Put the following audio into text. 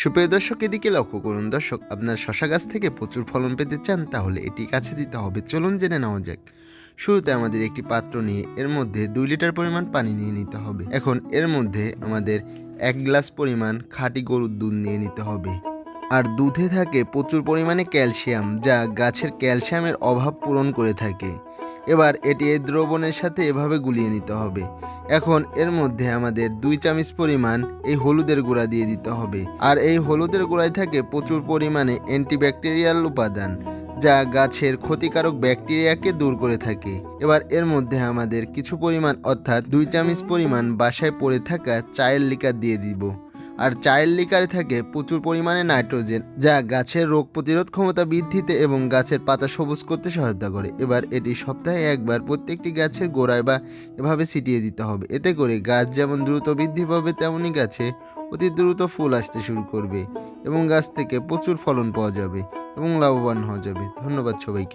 সুপ্রিয় দর্শক, এদিকে লক্ষ্য করুন দর্শক, আপনার শশা গাছ থেকে প্রচুর ফলন পেতে চান, তাহলে এটি কাছে দিতে হবে। চলুন জেনে নেওয়া যাক। শুরুতে আমাদের একটি পাত্র নিয়ে, এর মধ্যে দুই লিটার পরিমাণ পানি নিয়ে নিতে হবে। এখন এর মধ্যে আমাদের এক গ্লাস পরিমাণ খাঁটি গরুর দুধ নিয়ে নিতে হবে। আর দুধে থাকে প্রচুর পরিমাণে ক্যালসিয়াম, যা গাছের ক্যালসিয়ামের অভাব পূরণ করে থাকে। এবার এটি এই দ্রবণের সাথে এভাবে গুলিয়ে নিতে হবে। এখন এর মধ্যে আমাদের দুই চামচ পরিমাণ এই হলুদের গুঁড়া দিয়ে দিতে হবে। আর এই হলুদের গুঁড়ায় থাকে প্রচুর পরিমাণে অ্যান্টিব্যাকটেরিয়াল উপাদান, যা গাছের ক্ষতিকারক ব্যাকটেরিয়াকে দূর করে থাকে। এবার এর মধ্যে আমাদের কিছু পরিমাণ, অর্থাৎ দুই চামচ পরিমাণ বাসায় পড়ে থাকা চায়ের লিকার দিয়ে দিব। আর চায়ের লিকারে থাকে প্রচুর পরিমাণে নাইট্রোজেন, যা গাছের রোগ প্রতিরোধ ক্ষমতা বৃদ্ধিতে এবং গাছের পাতা সবুজ করতে সহায়তা করে। এবার এটি সপ্তাহে একবার প্রত্যেকটি গাছের গোড়ায় বা এভাবে ছিটিয়ে দিতে হবে। এতে করে গাছ যেমন দ্রুত বৃদ্ধি পাবে তেমনই গাছে অতি দ্রুত ফুল আসতে শুরু করবে এবং গাছ থেকে প্রচুর ফলন পাওয়া যাবে এবং লাভবান হওয়া যাবে। ধন্যবাদ সবাইকে।